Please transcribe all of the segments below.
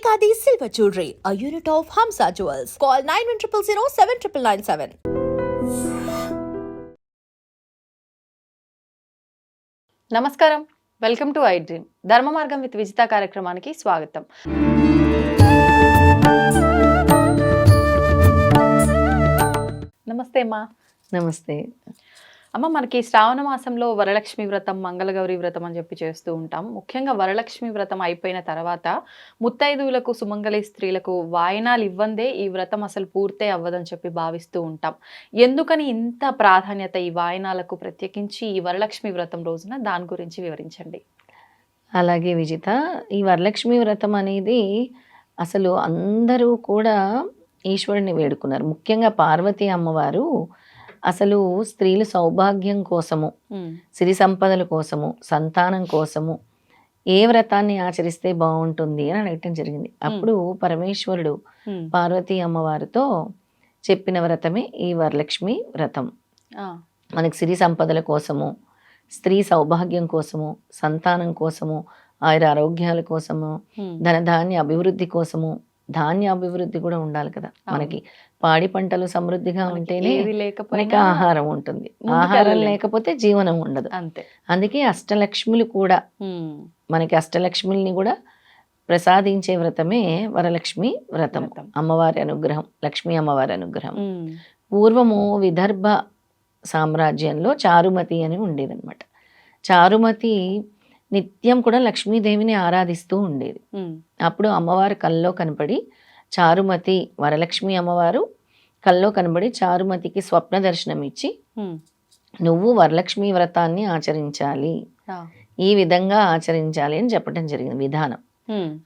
Kekadi Silver Jewelry, a unit of Hamsa Jewels. Call 9100 7997. నమస్కారం welcome to I dream Dharma Margam with Vijitha కార్యక్రమానికి స్వాగతం నమస్తే అమ్మా నమస్తే అమ్మ మనకి శ్రావణ మాసంలో వరలక్ష్మి వ్రతం మంగళగౌరి వ్రతం అని చెప్పి చేస్తూ ఉంటాం. ముఖ్యంగా వరలక్ష్మి వ్రతం అయిపోయిన తర్వాత ముత్తైదువులకు సుమంగళి స్త్రీలకు వాయనాలు ఇవ్వందే ఈ వ్రతం అసలు పూర్తే అవ్వదని చెప్పి భావిస్తూ ఉంటాం. ఎందుకని ఇంత ప్రాధాన్యత ఈ వాయనాలకు ప్రత్యేకించి ఈ వరలక్ష్మి వ్రతం రోజున? దాని గురించి వివరించండి. అలాగే విజిత ఈ వరలక్ష్మి వ్రతం అనేది అసలు అందరూ కూడా ఈశ్వరుని వేడుకున్నారు. ముఖ్యంగా పార్వతీ అమ్మవారు అసలు స్త్రీల సౌభాగ్యం కోసము సిరి సంపదల కోసము సంతానం కోసము ఏ వ్రతాన్ని ఆచరిస్తే బాగుంటుంది అని అడగటం జరిగింది. అప్పుడు పరమేశ్వరుడు పార్వతీ అమ్మవారితో చెప్పిన వ్రతమే ఈ వరలక్ష్మి వ్రతం. మనకి సిరి సంపదల కోసము స్త్రీ సౌభాగ్యం కోసము సంతానం కోసము ఆయుర ఆరోగ్యాల కోసము ధనధాన్య అభివృద్ధి కోసము ధాన్య అభివృద్ధి కూడా ఉండాలి కదా మనకి. పాడి పంటలు సమృద్ధిగా ఉంటేనే మనకి ఆహారం ఉంటుంది. ఆహారం. లేకపోతే జీవనం ఉండదు. అంతే. అందుకే అష్టలక్ష్ములు కూడా మనకి అష్టలక్ష్ముల్ని కూడా ప్రసాదించే వ్రతమే వరలక్ష్మి వ్రతం. అమ్మవారి అనుగ్రహం లక్ష్మీ అమ్మవారి అనుగ్రహం. పూర్వము విదర్భ సామ్రాజ్యంలో చారుమతి అని ఉండేదన్నమాట. చారుమతి నిత్యం కూడా లక్ష్మీదేవిని ఆరాధిస్తూ ఉండేది. అప్పుడు అమ్మవారు కల్లో కనపడి చారుమతి వరలక్ష్మి అమ్మవారు కల్లో కనబడి చారుమతికి స్వప్న దర్శనం ఇచ్చి నువ్వు వరలక్ష్మి వ్రతాన్ని ఆచరించాలి. ఈ విధంగా ఆచరించాలి అని చెప్పడం జరిగింది విధానం.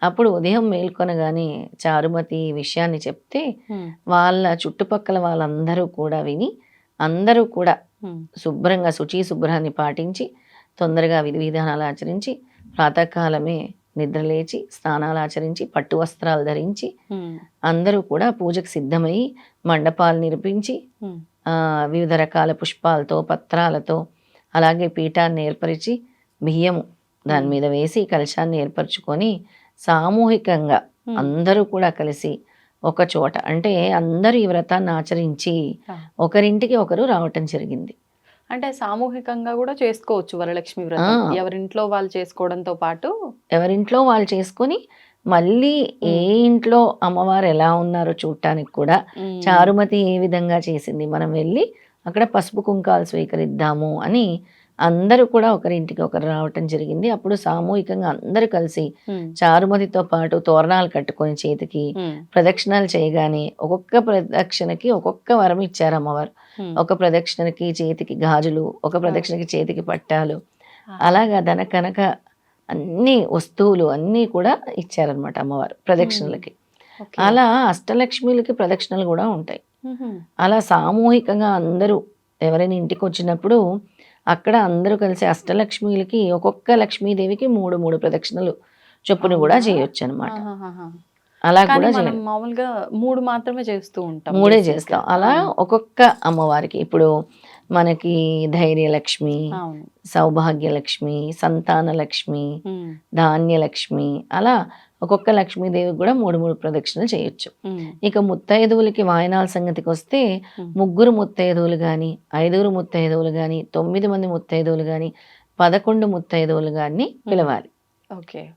అప్పుడు ఉదయం మేల్కొనగానే చారుమతి ఈ విషయాన్ని చెప్తే వాళ్ళ చుట్టుపక్కల వాళ్ళందరూ కూడా విని అందరూ కూడా శుభ్రంగా శుచి శుభ్రాన్ని పాటించి తొందరగా విధి విధానాలు ఆచరించి ప్రాతకాలమే నిద్రలేచి స్నానాలు ఆచరించి పట్టు వస్త్రాలు ధరించి అందరూ కూడా పూజకు సిద్ధమై మండపాలు నిర్మించి వివిధ రకాల పుష్పాలతో పత్రాలతో అలాగే పీఠాన్ని ఏర్పరిచి బియ్యము దాని మీద వేసి కలశాన్ని ఏర్పరచుకొని సామూహికంగా అందరూ కూడా కలిసి ఒక చోట అంటే అందరూ ఈ వ్రతాన్ని ఆచరించి. ఒకరింటికి ఒకరు రావటం జరిగింది. అంటే సామూహికంగా కూడా చేసుకోవచ్చు వరలక్ష్మి వ్రతం. ఎవరింట్లో వాళ్ళు చేసుకోవడంతో పాటు ఎవరింట్లో వాళ్ళు చేసుకొని మళ్ళీ ఏ ఇంట్లో అమ్మవారు ఎలా ఉన్నారో చూడటానికి కూడా చారుమతి ఏ విధంగా చేసింది? మనం వెళ్ళి అక్కడ పసుపు కుంకాలు స్వీకరిద్దాము అని అందరూ కూడా ఒకరింటికి ఒకరు రావటం జరిగింది. అప్పుడు సామూహికంగా అందరూ కలిసి చారుమతితో పాటు తోరణాలు కట్టుకొని చేతికి ప్రదక్షిణాలు చేయగానే ఒక్కొక్క ప్రదక్షిణకి ఒక్కొక్క వరం ఇచ్చారు అమ్మవారు. ఒక ప్రదక్షిణకి చేతికి గాజులు ఒక ప్రదక్షిణకి చేతికి పట్టాలు. అలాగా ధన కనక అన్ని వస్తువులు అన్నీ కూడా ఇచ్చారనమాట అమ్మవారు ప్రదక్షిణలకి. అలా అష్టలక్ష్మిలకి ప్రదక్షిణలు కూడా ఉంటాయి అలా సామూహికంగా అందరూ ఎవరైనా ఇంటికి వచ్చినప్పుడు అక్కడ అందరూ కలిసి అష్టలక్ష్మిలకి ఒక్కొక్క లక్ష్మీదేవికి మూడు మూడు ప్రదక్షిణలు చొప్పున కూడా? చేయొచ్చు అనమాట. అలా కూడా మామూలుగా మూడు మాత్రమే చేస్తూ ఉంటాం మూడే. చేస్తాం. అలా ఒక్కొక్క అమ్మవారికి. ఇప్పుడు మనకి ధైర్యలక్ష్మి సౌభాగ్యలక్ష్మి సంతానలక్ష్మి ఉమ్, ధాన్యలక్ష్మి అలా ఒక్కొక్క లక్ష్మీదేవికి కూడా మూడు మూడు ప్రదక్షిణలు చేయొచ్చు. ఇక ముత్తైదువులకి వాయనాల సంగతికి వస్తే. ముగ్గురు ముత్తైదువులు కానీ ఐదుగురు ముత్తైదువులు కానీ తొమ్మిది మంది ముత్తైదువులు కానీ పదకొండు ముత్తైదువులు కానీ పిలవాలి.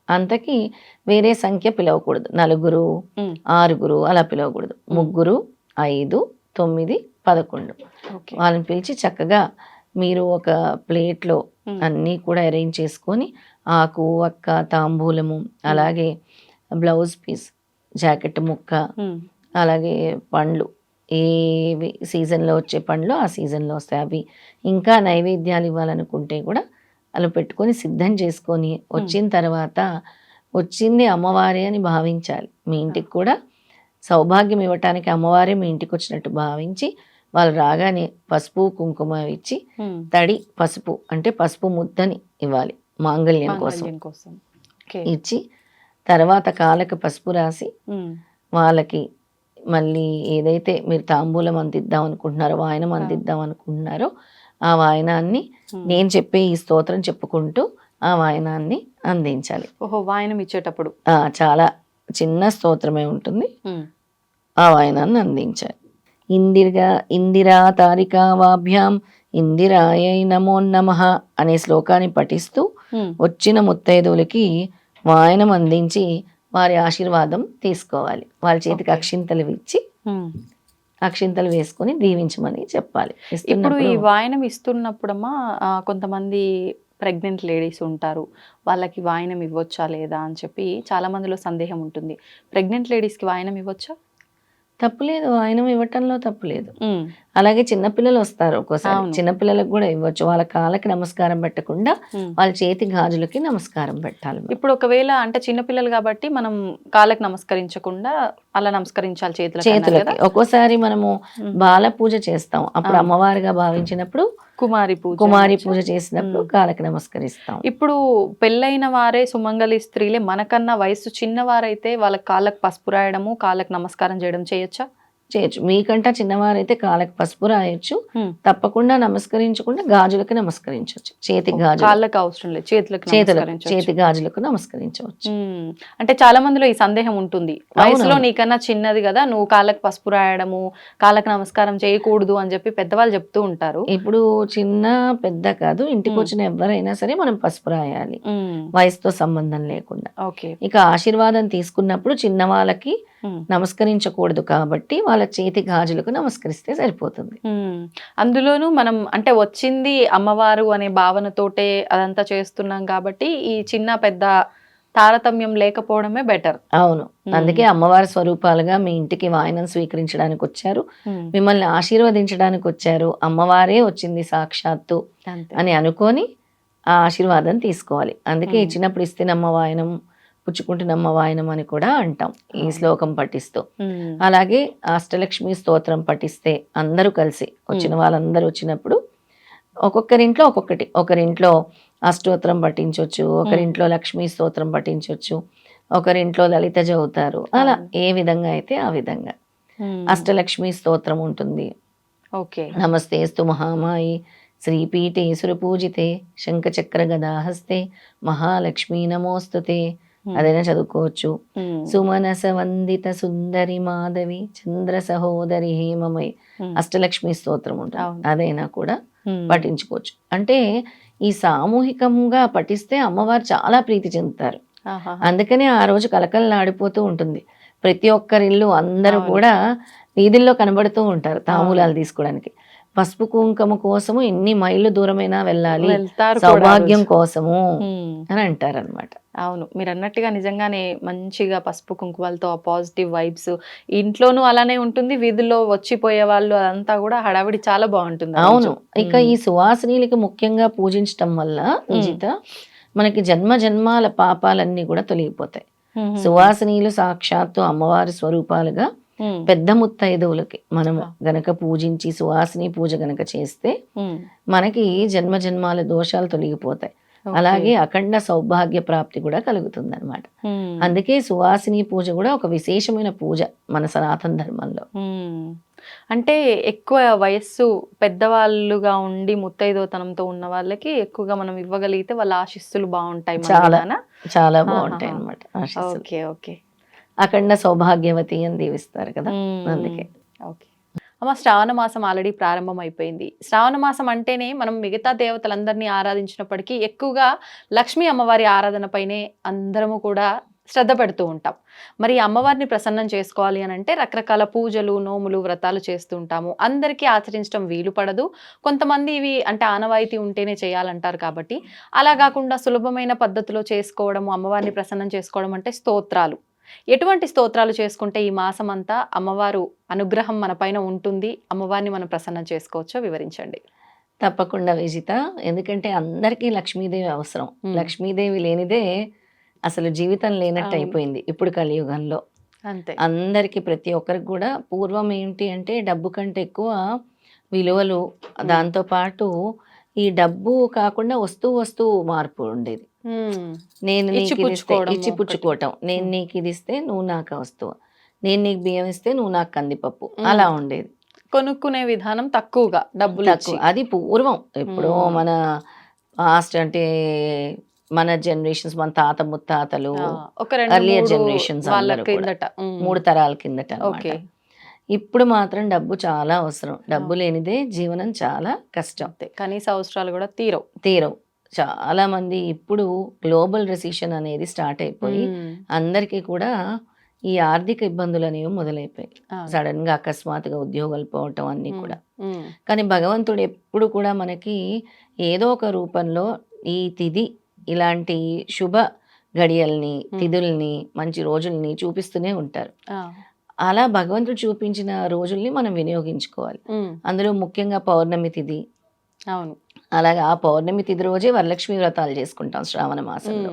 అంతకి వేరే సంఖ్య పిలవకూడదు. నలుగురు ఆరుగురు అలా పిలవకూడదు. ముగ్గురు ఐదు తొమ్మిది పదకొండు. ఓకే. వాళ్ళని పిలిచి చక్కగా మీరు ఒక ప్లేట్లో అన్నీ కూడా అరేంజ్ చేసుకొని ఆకు అక్క తాంబూలము అలాగే బ్లౌజ్ పీస్ జాకెట్ ముక్క అలాగే పండ్లు. ఏవి సీజన్లో వచ్చే పండ్లు ఆ సీజన్లో వస్తాయి. అవి ఇంకా నైవేద్యాలు ఇవ్వాలనుకుంటే కూడా అలా పెట్టుకొని సిద్ధం చేసుకొని వచ్చిన తర్వాత వచ్చింది అమ్మవారే అని భావించాలి. మీ ఇంటికి కూడా సౌభాగ్యం ఇవ్వటానికి అమ్మవారే మీ ఇంటికి వచ్చినట్టు భావించి వాళ్ళు రాగానే పసుపు కుంకుమ ఇచ్చి. తడి పసుపు అంటే పసుపు ముద్దని ఇవ్వాలి మాంగళ్యం కోసం. ఇచ్చి తర్వాత కాళ్ళకి పసుపు రాసి వాళ్ళకి మళ్ళీ ఏదైతే మీరు తాంబూలం అందిద్దాం అనుకుంటున్నారో వాయనం అందిద్దాం అనుకుంటున్నారో ఆ వాయనాన్ని. నేను చెప్పే ఈ స్తోత్రం చెప్పుకుంటూ ఆ వాయనాన్ని అందించాలి. ఓహో వాయనం ఇచ్చేటప్పుడు. ఆ, చాలా చిన్న స్తోత్రమే ఉంటుంది. ఆ వాయనాన్ని అందించాలి. ఇందిరా ఇందిరా తారికావాభ్యాం ఇందిరాయై నమో నమ అనే శ్లోకాన్ని పఠిస్తూ వచ్చిన ముత్తైదువులకి వాయనం అందించి వారి ఆశీర్వాదం తీసుకోవాలి. వాళ్ళ చేతికి. అక్షింతలు ఇచ్చి. అక్షింతలు వేసుకొని దీవించమని చెప్పాలి. ఇప్పుడు ఈ వాయనం ఇస్తున్నప్పుడమ్మా కొంతమంది ప్రెగ్నెంట్ లేడీస్ ఉంటారు. వాళ్ళకి వాయనం ఇవ్వచ్చా లేదా అని చెప్పి చాలా మందిలో సందేహం ఉంటుంది. ప్రెగ్నెంట్ లేడీస్కి వాయనం ఇవ్వచ్చా? తప్పులేదు. వాయనం ఇవ్వటంలో తప్పులేదు. అలాగే చిన్నపిల్లలు వస్తారు ఒక్కోసారి. చిన్నపిల్లలకు కూడా ఇవ్వచ్చు వాళ్ళ కాళ్ళకి నమస్కారం పెట్టకుండా. వాళ్ళ చేతి గాజులకి నమస్కారం పెట్టాలి ఇప్పుడు ఒకవేళ అంటే చిన్నపిల్లలు కాబట్టి మనం కాళ్ళకి నమస్కరించకుండా అలా నమస్కరించాలి చేతులకు అన్నారు చేతులకి ఒక్కోసారి మనము. బాల పూజ చేస్తాం అప్పుడు. అమ్మవారిగా భావించినప్పుడు కుమారి పూజ కుమారి? పూజ చేసినప్పుడు. కాళ్ళకి నమస్కరిస్తాం ఇప్పుడు పెళ్ళైన వారే సుమంగళి స్త్రీలే మనకన్నా వయసు చిన్నవారైతే వాళ్ళ కాళ్ళకు పసుపు రాయడము కాళ్ళకు నమస్కారం చేయడం చేయొచ్చా చేయొచ్చు మీకంటా చిన్నవారైతే కాళ్ళకి పసుపు రాయొచ్చు. తప్పకుండా నమస్కరించకుండా గాజులకి నమస్కరించవచ్చు చేతి గాజులు కాళ్ళకి అవసరం లేదు చేతులకు చేతులకు. చేతి గాజులకు నమస్కరించవచ్చు. అంటే చాలా మందిలో ఈ సందేహం ఉంటుంది వయసులో. నీకన్నా చిన్నది కదా నువ్వు కాళ్ళకి పసుపు రాయడము కాళ్ళకి నమస్కారం చేయకూడదు అని చెప్పి పెద్దవాళ్ళు చెప్తూ ఉంటారు ఇప్పుడు చిన్న పెద్ద కాదు ఇంటికి. వచ్చిన ఎవరైనా సరే మనం పసుపు రాయాలి. వయసుతో సంబంధం లేకుండా ఓకే ఇక ఆశీర్వాదం తీసుకున్నప్పుడు చిన్న వాళ్ళకి. నమస్కరించకూడదు కాబట్టి వాళ్ళ చేతి గాజులకు నమస్కరిస్తే సరిపోతుంది. అందులోనూ మనం అంటే వచ్చింది అమ్మవారు అనే భావనతోటే అదంతా చేస్తున్నాం కాబట్టి ఈ చిన్న పెద్ద తారతమ్యం లేకపోవడమే బెటర్. అవును. అందుకే అమ్మవారి స్వరూపాలుగా మీ ఇంటికి వాయనం స్వీకరించడానికి వచ్చారు. మిమ్మల్ని ఆశీర్వదించడానికి వచ్చారు. అమ్మవారే వచ్చింది సాక్షాత్తు అని అనుకొని ఆ ఆశీర్వాదం తీసుకోవాలి. అందుకే మ్మ్. ఇచ్చినప్పుడు ఇస్తేనమ్మ వాయనం పుచ్చుకుంటున్నమ్మ వాయనం అని కూడా అంటాం ఈ. శ్లోకం పఠిస్తూ. అలాగే అష్టలక్ష్మి స్తోత్రం పఠిస్తే అందరూ కలిసి వచ్చిన వాళ్ళందరూ వచ్చినప్పుడు ఒక్కొక్కరింట్లో ఒక్కొక్కటి ఒకరింట్లో అష్టోత్తరం పఠించవచ్చు ఒకరింట్లో లక్ష్మీ స్తోత్రం పఠించవచ్చు ఒకరింట్లో లలిత చదువుతారు అలా. ఏ విధంగా అయితే ఆ విధంగా. అష్టలక్ష్మి స్తోత్రం ఉంటుంది ఓకే నమస్తేస్తు మహామాయి శ్రీపీఠే సురపూజితే శంఖచక్ర గదాహస్తే మహాలక్ష్మీ నమోస్తుతే. అదైనా చదువుకోవచ్చు. సుమనస వందిత సుందరి మాధవి చంద్ర సహోదరి హేమమై. అష్టలక్ష్మి స్తోత్రం ఉంటుంది. అదైనా కూడా. పఠించుకోవచ్చు అంటే ఈ సామూహికంగా పఠిస్తే అమ్మవారు చాలా ప్రీతి చెందుతారు. అందుకనే ఆ రోజు కలకలలాడిపోతూ ఉంటుంది ప్రతి ఒక్కరిల్లు అందరూ. కూడా వీధుల్లో కనబడుతూ ఉంటారు అవును. తీసుకోవడానికి పసుపు కుంకుమ కోసము ఎన్ని మైళ్ళు దూరమైనా వెళ్ళాలి సౌభాగ్యం. కోసము. అని అంటారు అనమాట అవును మీరు అన్నట్టుగా నిజంగానే మంచిగా పసుపు కుంకుమలతో ఆ పాజిటివ్ వైబ్స్ ఇంట్లోనూ అలానే ఉంటుంది వీధుల్లో వచ్చిపోయే వాళ్ళు అదంతా కూడా హడావిడి చాలా బాగుంటుంది అవును. ఇక ఈ సువాసినీలకి ముఖ్యంగా పూజించటం వల్ల విజిత మనకి జన్మ జన్మాల పాపాలన్నీ కూడా తొలగిపోతాయి. సువాసినీలు సాక్షాత్తు అమ్మవారి స్వరూపాలుగా. పెద్ద ముత్తైదువులకి మనము. గనక పూజించి సువాసిని పూజ గనక చేస్తే. మనకి జన్మ జన్మాల దోషాలు తొలగిపోతాయి. అలాగే అఖండ సౌభాగ్య ప్రాప్తి కూడా కలుగుతుంది అనమాట. అందుకే సువాసిని పూజ కూడా ఒక విశేషమైన పూజ మన సనాతన ధర్మంలో. అంటే ఎక్కువ వయస్సు పెద్దవాళ్ళుగా ఉండి ముత్తైదోతనంతో ఉన్న వాళ్ళకి ఎక్కువగా మనం ఇవ్వగలిగితే వాళ్ళ ఆశిస్సులు బాగుంటాయి చాలా. చాలా. బాగుంటాయి అనమాట ఓకే ఓకే అఖండ సౌభాగ్యవతి అని దీవిస్తారు కదా. అందుకే. ఓకే. అమ్మ శ్రావణ మాసం ఆల్రెడీ ప్రారంభం అయిపోయింది. శ్రావణ మాసం అంటేనే మనం మిగతా దేవతలందరినీ ఆరాధించినప్పటికీ ఎక్కువగా లక్ష్మీ అమ్మవారి ఆరాధనపైనే అందరము కూడా శ్రద్ధ పెడుతూ ఉంటాం. మరి అమ్మవారిని ప్రసన్నం చేసుకోవాలి అని అంటే రకరకాల పూజలు నోములు వ్రతాలు చేస్తూ ఉంటాము. అందరికీ ఆచరించడం వీలు పడదు. కొంతమంది ఇవి అంటే ఆనవాయితీ ఉంటేనే చేయాలంటారు కాబట్టి. అలా కాకుండా సులభమైన పద్ధతిలో చేసుకోవడము అమ్మవారిని ప్రసన్నం చేసుకోవడం అంటే స్తోత్రాలు. ఎటువంటి స్తోత్రాలు చేసుకుంటే ఈ మాసం అంతా అమ్మవారు అనుగ్రహం మన పైన ఉంటుంది అమ్మవారిని మనం ప్రసన్నం చేసుకోవచ్చో వివరించండి తప్పకుండా విజిత ఎందుకంటే అందరికీ లక్ష్మీదేవి అవసరం. లక్ష్మీదేవి లేనిదే అసలు జీవితం లేనట్టు. అయిపోయింది ఇప్పుడు కలియుగంలో అంతే అందరికీ ప్రతి ఒక్కరికి కూడా పూర్వం ఏంటి అంటే డబ్బు కంటే ఎక్కువ విలువలు దాంతో పాటు ఈ డబ్బు కాకుండా వస్తువు వస్తువు మార్పు ఉండేది. నేను నీకు ఇది ఇస్తే ఇచ్చిపుచ్చుకోవడం ఇచ్చి. పుచ్చుకోవటం. నేను. నీకు ఇది ఇస్తే నువ్వు నాకు వస్తువు. నేను నీకు బియ్యం ఇస్తే నువ్వు నాకు కందిపప్పు. అలా ఉండేది. కొనుక్కునే విధానం తక్కువగా డబ్బులు అది పూర్వం. ఎప్పుడో. మన పాస్ట్ అంటే మన జనరేషన్స్ మన తాత ముత్తాతలు రెండు earlier మూడు తరాల కిందట. ఇప్పుడు మాత్రం డబ్బు చాలా అవసరం. డబ్బు లేనిదే జీవనం చాలా కష్టం. కనీస అవసరాలు కూడా తీరవు. తీరవు. చాలా మంది ఇప్పుడు గ్లోబల్ రెసిషన్ అనేది స్టార్ట్ అయిపోయి. అందరికీ కూడా ఈ ఆర్థిక ఇబ్బందులు అనేవి మొదలైపోయాయి. సడన్గా అకస్మాత్తుగా ఉద్యోగాలు పోవటం అన్ని కూడా. కానీ భగవంతుడు ఎప్పుడు కూడా మనకి ఏదో ఒక రూపంలో ఈ తిథి ఇలాంటి శుభ గడియల్ని తిథుల్ని మంచి రోజుల్ని చూపిస్తూనే ఉంటారు. అలా భగవంతుడు చూపించిన రోజుల్ని మనం వినియోగించుకోవాలి. అందులో ముఖ్యంగా పౌర్ణమి తిథి అవును. అలాగే ఆ పౌర్ణమి తిథి రోజే వరలక్ష్మి వ్రతాలు చేసుకుంటాం శ్రావణ మాసంలో.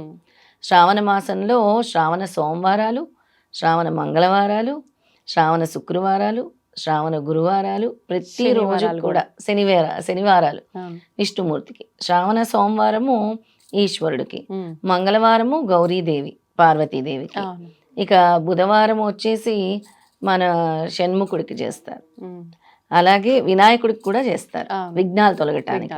శ్రావణ మాసంలో శ్రావణ సోమవారాలు శ్రావణ మంగళవారాలు శ్రావణ శుక్రవారాలు శ్రావణ గురువారాలు ప్రతిరోజు కూడా. శనివార శనివారాలు విష్ణుమూర్తికి శ్రావణ సోమవారము ఈశ్వరుడికి మంగళవారము గౌరీదేవి పార్వతీదేవికి. ఇక బుధవారం వచ్చేసి మన షణ్ముఖుడికి చేస్తారు. అలాగే వినాయకుడికి కూడా చేస్తారు. విఘ్నాలు తొలగటానికి.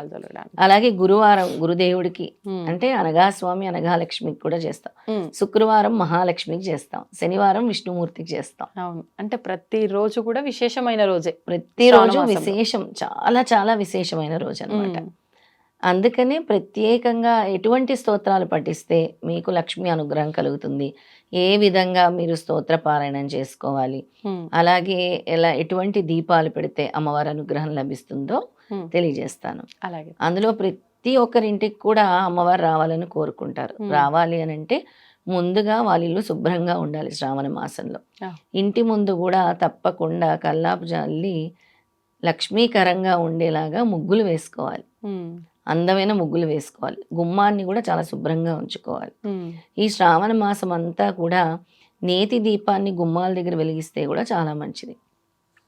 అలాగే గురువారం గురుదేవుడికి అంటే అనగాస్వామి అనగాలక్ష్మికి కూడా చేస్తాం. శుక్రవారం మహాలక్ష్మికి చేస్తాం. శనివారం విష్ణుమూర్తికి చేస్తాం. అవును. అంటే ప్రతి రోజు కూడా విశేషమైన రోజే. ప్రతిరోజు శ్రావణ మాసంలో. విశేషం చాలా చాలా విశేషమైన రోజు అన్నమాట. ఉమ్, అందుకనే ప్రత్యేకంగా ఎటువంటి స్తోత్రాలు పఠిస్తే మీకు లక్ష్మి అనుగ్రహం కలుగుతుంది. ఏ విధంగా మీరు స్తోత్ర పారాయణం చేసుకోవాలి అలాగే ఎలా ఎటువంటి దీపాలు పెడితే అమ్మవారి అనుగ్రహం లభిస్తుందో తెలియజేస్తాను. అలాగే. అందులో ప్రతి ఒక్కరింటికి కూడా అమ్మవారు రావాలని కోరుకుంటారు. రావాలి అని అంటే ముందుగా వాళ్ళ ఇల్లు శుభ్రంగా ఉండాలి శ్రావణ మాసంలో. ఇంటి ముందు కూడా తప్పకుండా కల్లాపు జల్లి లక్ష్మీకరంగా ఉండేలాగా ముగ్గులు వేసుకోవాలి. అందమైన ముగ్గులు వేసుకోవాలి. గుమ్మాన్ని కూడా చాలా శుభ్రంగా ఉంచుకోవాలి. ఈ శ్రావణ మాసం అంతా కూడా నేతి దీపాన్ని గుమ్మాల దగ్గర వెలిగిస్తే కూడా చాలా మంచిది.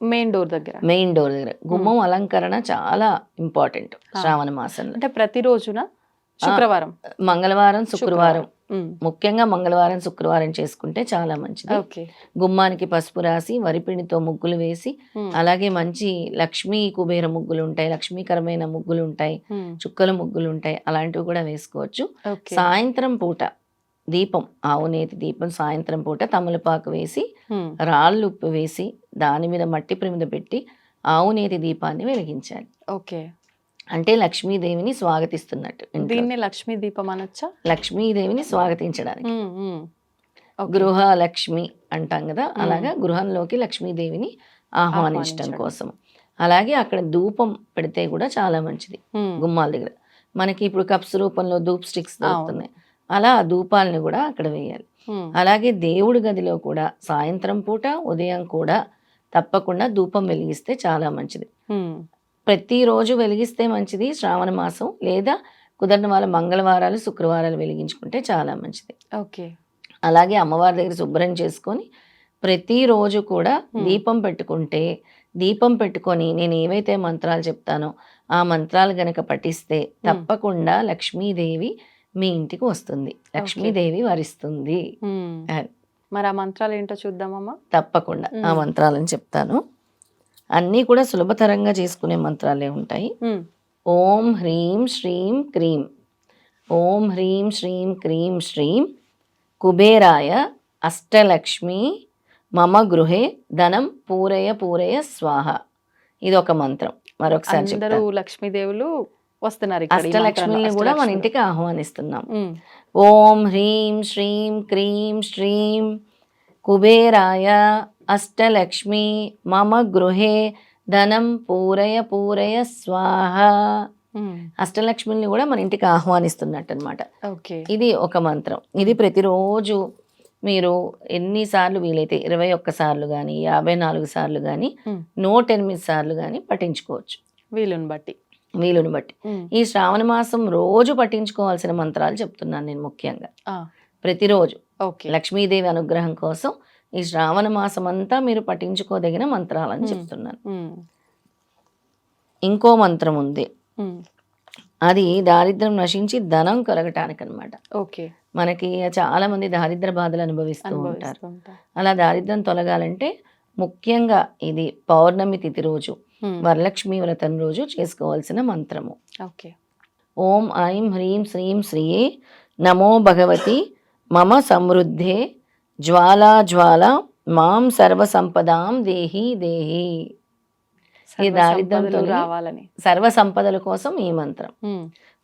మెయిన్ డోర్ దగ్గర. మెయిన్ డోర్ దగ్గర. గుమ్మం అలంకరణ చాలా ఇంపార్టెంట్ శ్రావణ మాసంలో. అంటే ప్రతి రోజున శుక్రవారం. మంగళవారం శుక్రవారం. ముఖ్యంగా మంగళవారం శుక్రవారం చేసుకుంటే చాలా మంచిది. గుమ్మానికి పసుపు రాసి వరిపిండితో ముగ్గులు వేసి అలాగే మంచి లక్ష్మీ కుబేర ముగ్గులు ఉంటాయి లక్ష్మీకరమైన ముగ్గులు ఉంటాయి చుక్కల ముగ్గులు ఉంటాయి అలాంటివి కూడా వేసుకోవచ్చు. సాయంత్రం పూట దీపం ఆవునేతి దీపం సాయంత్రం పూట తమలపాకు వేసి రాళ్ళు ఉప్పు వేసి దాని మీద మట్టి ప్రమిద పెట్టి ఆవునేతి దీపాన్ని వెలిగించాలి. ఓకే. అంటే లక్ష్మీదేవిని స్వాగతిస్తున్నట్టు. దీన్ని లక్ష్మీ దీపం అనొచ్చా? లక్ష్మీదేవిని స్వాగతించడానికి. గృహ లక్ష్మి అంటాం కదా అలాగా గృహంలోకి లక్ష్మీదేవిని ఆహ్వానించడం. కోసం. అలాగే అక్కడ ధూపం పెడితే కూడా చాలా మంచిది గుమ్మాల దగ్గర. మనకి ఇప్పుడు కప్స్ రూపంలో ధూప్ స్టిక్స్. దొరుకుతున్నాయి. అలా ఆ ధూపాలను కూడా అక్కడ వేయాలి. అలాగే దేవుడి గదిలో కూడా సాయంత్రం పూట ఉదయం కూడా తప్పకుండా ధూపం వెలిగిస్తే చాలా మంచిది. ప్రతిరోజు వెలిగిస్తే మంచిది శ్రావణ మాసం లేదా కుదరని వాళ్ళ మంగళవారాలు శుక్రవారాలు వెలిగించుకుంటే చాలా మంచిది. ఓకే. అలాగే అమ్మవారి దగ్గర శుభ్రం చేసుకొని ప్రతిరోజు కూడా. దీపం పెట్టుకుంటే దీపం పెట్టుకొని నేను ఏవైతే మంత్రాలు చెప్తానో ఆ మంత్రాలు గనక పఠిస్తే తప్పకుండా లక్ష్మీదేవి మీ ఇంటికి వస్తుంది. లక్ష్మీదేవి వరిస్తుంది. మరి ఆ మంత్రాలు ఏంటో చూద్దామమ్మా. తప్పకుండా. ఆ. మంత్రాలను చెప్తాను. అన్నీ కూడా సులభతరంగా చేసుకునే మంత్రాలే ఉంటాయి. ఓం హ్రీం శ్రీం క్రీం. ఓం హ్రీం శ్రీం క్రీం శ్రీం. కుబేరాయ అష్టలక్ష్మి మమ గృహే ధనం పూరయ పూరయ స్వాహ. ఇది ఒక మంత్రం. మరొకసారి లక్ష్మీదేవులు వస్తున్నారు అష్టలక్ష్మిని. కూడా మన. ఇంటికి ఆహ్వానిస్తున్నాం. ఓం హ్రీం శ్రీం క్రీం శ్రీం. కుబేరాయ అష్టలక్ష్మి మమ గృహే ధనం పూరయ పూరయ స్వాహ. అష్టలక్ష్మిని కూడా మన ఇంటికి ఆహ్వానిస్తున్నట్టు అనమాట ఓకే. ఇది ఒక మంత్రం. ఇది ప్రతిరోజు మీరు ఎన్నిసార్లు వీలైతే ఇరవై ఒక్క సార్లు కానీ యాభై నాలుగు సార్లు కానీ నూట ఎనిమిది సార్లు కానీ పఠించుకోవచ్చు. వీలుని బట్టి. వీలుని బట్టి. ఈ శ్రావణ మాసం రోజు పఠించుకోవాల్సిన మంత్రాలు చెప్తున్నాను నేను ముఖ్యంగా. ప్రతిరోజు ఓకే. లక్ష్మీదేవి అనుగ్రహం కోసం ఈ శ్రావణ మాసం అంతా మీరు పఠించుకోదగిన మంత్రాలని. చెప్తున్నాను. ఇంకో మంత్రం ఉంది. అది దారిద్ర్యం నశించి ధనం కలగటానికి అనమాట ఓకే. మనకి చాలా మంది దారిద్ర బాధలు అనుభవిస్తూ ఉంటారు. అలా దారిద్ర్యం తొలగాలంటే ముఖ్యంగా ఇది పౌర్ణమి తిథి రోజు వరలక్ష్మి వ్రతం రోజు చేసుకోవాల్సిన మంత్రము. ఓకే. ఓం ఐం హ్రీం శ్రీం శ్రీయే నమో భగవతి మమ సమృద్ధే జ్వాలా జ్వాల మాం సర్వ సంపదాం దేహి దేహి. ఈ తొలగి- రావాలని. సర్వ సంపదల కోసం ఈ మంత్రం.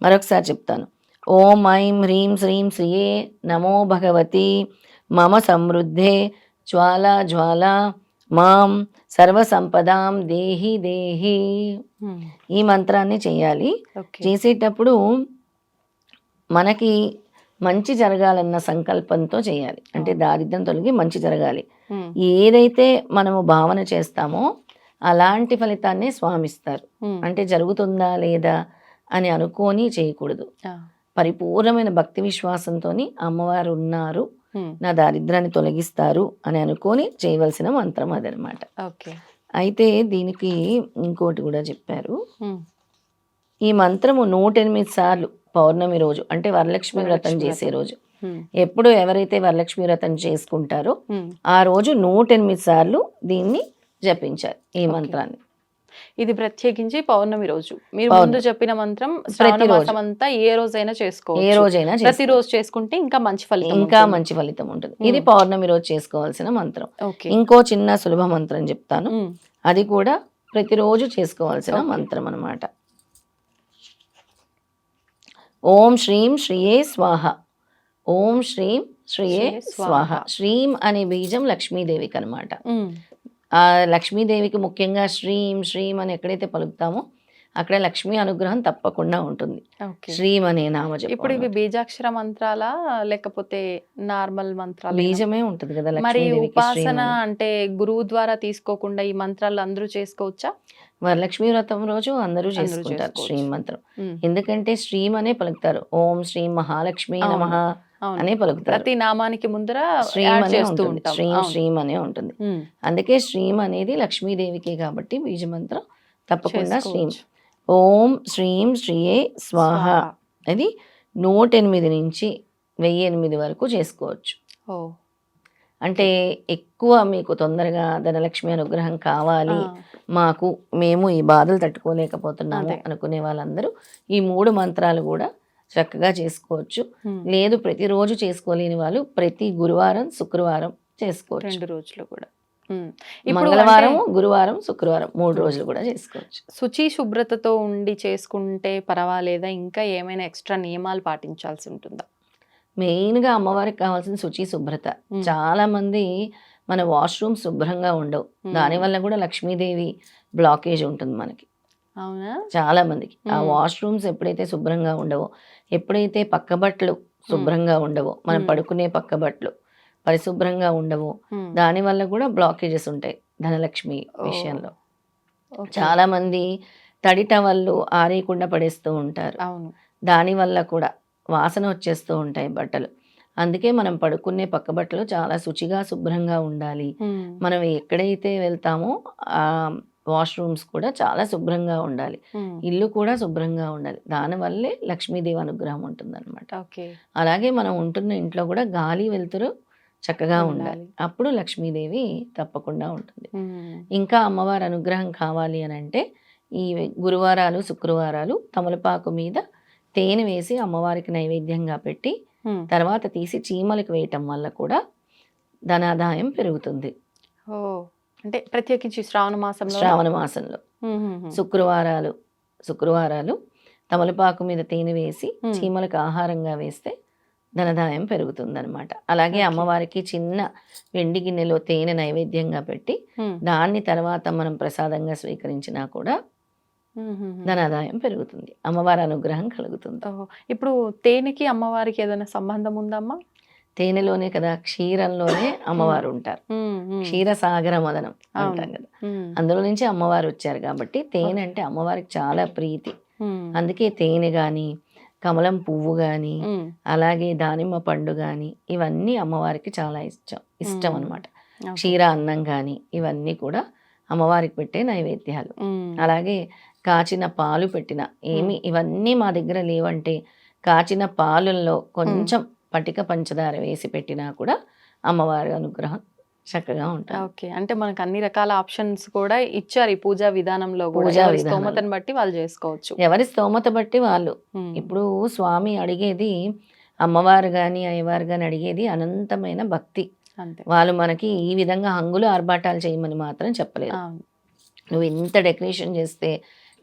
మరొకసారి చెప్తాను. ఓం ఐం హ్రీం శ్రీం శ్రియే నమో భగవతి మమ సమృద్ధే. జ్వాల జ్వాల మాం సర్వ సంపదాం దేహి. దేహి ఈ మంత్రాన్ని చేయాలి. చేసేటప్పుడు మనకి మంచి జరగాలన్న సంకల్పంతో చేయాలి. అంటే దారిద్ర్యం తొలగి మంచి జరగాలి. ఏదైతే మనము భావన చేస్తామో అలాంటి ఫలితాన్ని స్వామిస్తారు. అంటే జరుగుతుందా లేదా అని అనుకోని చేయకూడదు. పరిపూర్ణమైన భక్తి విశ్వాసంతో అమ్మవారు ఉన్నారు నా దారిద్రాన్ని తొలగిస్తారు అని అనుకొని చేయవలసిన మంత్రం అదనమాట. ఓకే. అయితే దీనికి ఇంకోటి కూడా చెప్పారు. ఈ మంత్రము నూట ఎనిమిది సార్లు పౌర్ణమి రోజు అంటే వరలక్ష్మి వ్రతం చేసే. రోజు. ఎప్పుడు ఎవరైతే వరలక్ష్మి వ్రతం చేసుకుంటారో. ఆ రోజు నూట ఎనిమిది సార్లు దీన్ని జపించాలి ఈ మంత్రాన్ని. ఇది ప్రత్యేకించి పౌర్ణమి రోజు. మీరు. ముందు చెప్పిన మంత్రం. మాసం అంతా ఏ రోజైనా ఏ చేసుకోవచ్చు రోజైనా చేసుకో- ప్రతిరోజు చేసుకుంటే ఇంకా మంచి ఫలితం ఇంకా. మంచి ఫలితం ఉంటుంది. ఇది పౌర్ణమి రోజు చేసుకోవాల్సిన మంత్రం. ఇంకో చిన్న సులభ మంత్రం చెప్తాను. అది కూడా ప్రతిరోజు చేసుకోవాల్సిన. మంత్రం అన్నమాట. ఓం శ్రీం శ్రీయే స్వాహ. ఓం శ్రీం శ్రీయే స్వాహ. శ్రీం అనే బీజం లక్ష్మీదేవికి అనమాట లక్ష్మీదేవికి ముఖ్యంగా శ్రీం శ్రీం అని ఎక్కడైతే పలుకుతామో అక్కడ లక్ష్మీ అనుగ్రహం తప్పకుండా ఉంటుంది. శ్రీం అనే నామ ఇప్పుడు ఇవి బీజాక్షర మంత్రాలా లేకపోతే నార్మల్ మంత్రాలు బీజమే ఉంటుంది కదా మరి ఉపాసన. అంటే గురువు ద్వారా తీసుకోకుండా ఈ మంత్రాలు అందరూ చేసుకోవచ్చా? వరలక్ష్మీ వ్రతం రోజు అందరూ చేసుకుంటారు. శ్రీం మంత్రం. ఎందుకంటే శ్రీం అనే పలుకుతారు. ఓం శ్రీం మహాలక్ష్మి. నమః అనే పలుకుతారు. ప్రతి నామానికి ముందర శ్రీం అనే చేస్తూ ఉంటుంది. ఉంటాం. శ్రీం. శ్రీం అనే ఉంటుంది. అందుకే శ్రీం అనేది లక్ష్మీదేవికి కాబట్టి బీజమంత్రం తప్పకుండా శ్రీం. ఓం శ్రీం శ్రీయే స్వాహ. అది నూట ఎనిమిది నుంచి వెయ్యి ఎనిమిది వరకు చేసుకోవచ్చు. అంటే ఎక్కువ మీకు తొందరగా ధనలక్ష్మి అనుగ్రహం కావాలి మాకు మేము ఈ బాధలు తట్టుకోలేకపోతున్నాము. అనుకునే వాళ్ళందరూ ఈ మూడు మంత్రాలు కూడా చక్కగా చేసుకోవచ్చు. లేదు ప్రతిరోజు చేసుకోలేని వాళ్ళు ప్రతి గురువారం శుక్రవారం చేసుకోవచ్చు. రెండు రోజులు కూడా. మంగళవారం గురువారం శుక్రవారం మూడు రోజులు కూడా చేసుకోవచ్చు. శుచి శుభ్రతతో ఉండి చేసుకుంటే పర్వాలేదా? ఇంకా ఏమైనా ఎక్స్ట్రా నియమాలు పాటించాల్సి ఉంటుందా? మెయిన్గా అమ్మవారికి కావాల్సిన శుచి శుభ్రత. చాలా మంది మన వాష్రూమ్ శుభ్రంగా ఉండవు. దానివల్ల కూడా లక్ష్మీదేవి బ్లాకేజ్ ఉంటుంది మనకి అవునా చాలా మందికి ఆ. వాష్రూమ్స్ ఎప్పుడైతే శుభ్రంగా ఉండవో ఎప్పుడైతే పక్క బట్టలు శుభ్రంగా ఉండవో మనం. పడుకునే పక్క బట్టలు పరిశుభ్రంగా ఉండవో దానివల్ల కూడా బ్లాకేజెస్ ఉంటాయి ధనలక్ష్మి. విషయంలో. చాలా మంది తడి టవళ్ళు ఆరేయకుండా పడేస్తూ ఉంటారు దానివల్ల కూడా వాసన వచ్చేస్తూ ఉంటాయి బట్టలు అందుకే మనం పడుకునే పక్క బట్టలు చాలా శుచిగా శుభ్రంగా ఉండాలి. మనం ఎక్కడైతే వెళ్తామో ఆ వాష్రూమ్స్ కూడా చాలా శుభ్రంగా ఉండాలి. ఇల్లు కూడా శుభ్రంగా ఉండాలి. దానివల్లే లక్ష్మీదేవి అనుగ్రహం ఉంటుందన్నమాట. ఓకే. అలాగే మనం ఉంటున్న ఇంట్లో కూడా గాలి వెలుతురు చక్కగా ఉండాలి. అప్పుడు లక్ష్మీదేవి తప్పకుండా ఉంటుంది. ఇంకా అమ్మవారి అనుగ్రహం కావాలి అని అంటే ఈ గురువారాలు శుక్రవారాలు తమలపాకు మీద తేనె వేసి అమ్మవారికి నైవేద్యంగా పెట్టి. తర్వాత తీసి చీమలకు వేయటం వల్ల కూడా ధనాదాయం పెరుగుతుంది ఓ అంటే ప్రత్యేకించి శ్రావణ మాసంలో శ్రావణ మాసంలో. శుక్రవారాలు శుక్రవారాలు తమలపాకు మీద తేనె వేసి. చీమలకు ఆహారంగా వేస్తే ధనదాయం పెరుగుతుందన్నమాట అలాగే. అమ్మవారికి చిన్న వెండి గిన్నెలో తేనె నైవేద్యంగా పెట్టి దాన్ని తర్వాత మనం ప్రసాదంగా స్వీకరించినా కూడా. ధనాదాయం పెరుగుతుంది. అమ్మవారి అనుగ్రహం కలుగుతుంది. ఇప్పుడు తేనెకి అమ్మవారికి ఏదైనా సంబంధం ఉందమ్మా? తేనెలోనే కదా క్షీరంలోనే అమ్మవారు ఉంటారు. ఉమ్. క్షీరసాగర మదనం. అంటాం కదా. అందులో నుంచి అమ్మవారు వచ్చారు కాబట్టి తేనె అంటే అమ్మవారికి చాలా ప్రీతి. అందుకే తేనె కానీ కమలం పువ్వు ఉమ్, అలాగే దానిమ్మ పండు కానీ ఇవన్నీ అమ్మవారికి చాలా ఇష్టం. ఇష్టం. అనమాట. క్షీర అన్నం కానీ ఇవన్నీ కూడా అమ్మవారికి పెట్టే నైవేద్యాలు. అలాగే కాచిన పాలు పెట్టిన. ఏమి ఇవన్నీ మా దగ్గర లేవంటే కాచిన పాలల్లో కొంచెం పటిక పంచదార వేసి పెట్టినా కూడా అమ్మవారి అనుగ్రహం చక్కగా ఉంటుంది. ఓకే. అంటే మనకు అన్ని రకాల ఆప్షన్స్ కూడా ఇచ్చారు ఈ పూజా విధానంలో కూడా. స్తోమతను బట్టి వాళ్ళు చేసుకోవచ్చు. ఎవరి స్తోమత బట్టి వాళ్ళు. ఇప్పుడు స్వామి అడిగేది అమ్మవారు కానీ అయ్యవారు కానీ అడిగేది అనంతమైన భక్తి. అంతే. వాళ్ళు మనకి ఈ విధంగా హంగులు ఆర్భాటాలు చేయమని మాత్రం చెప్పలేదు. నువ్వు ఎంత డెకరేషన్ చేస్తే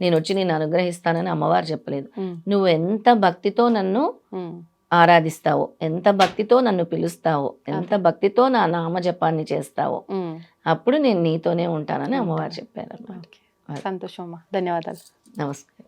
నేను వచ్చి నేను అనుగ్రహిస్తానని అమ్మవారు చెప్పలేదు. నువ్వు ఎంత భక్తితో నన్ను ఆరాధిస్తావో ఎంత భక్తితో నన్ను పిలుస్తావో ఎంత భక్తితో నా నామజపాన్ని చేస్తావో ఉమ్. అప్పుడు నేను నీతోనే ఉంటానని అమ్మవారు చెప్పారు అన్నమాట ఓకే. సంతోషం అమ్మా. ధన్యవాదాలు. నమస్కారం.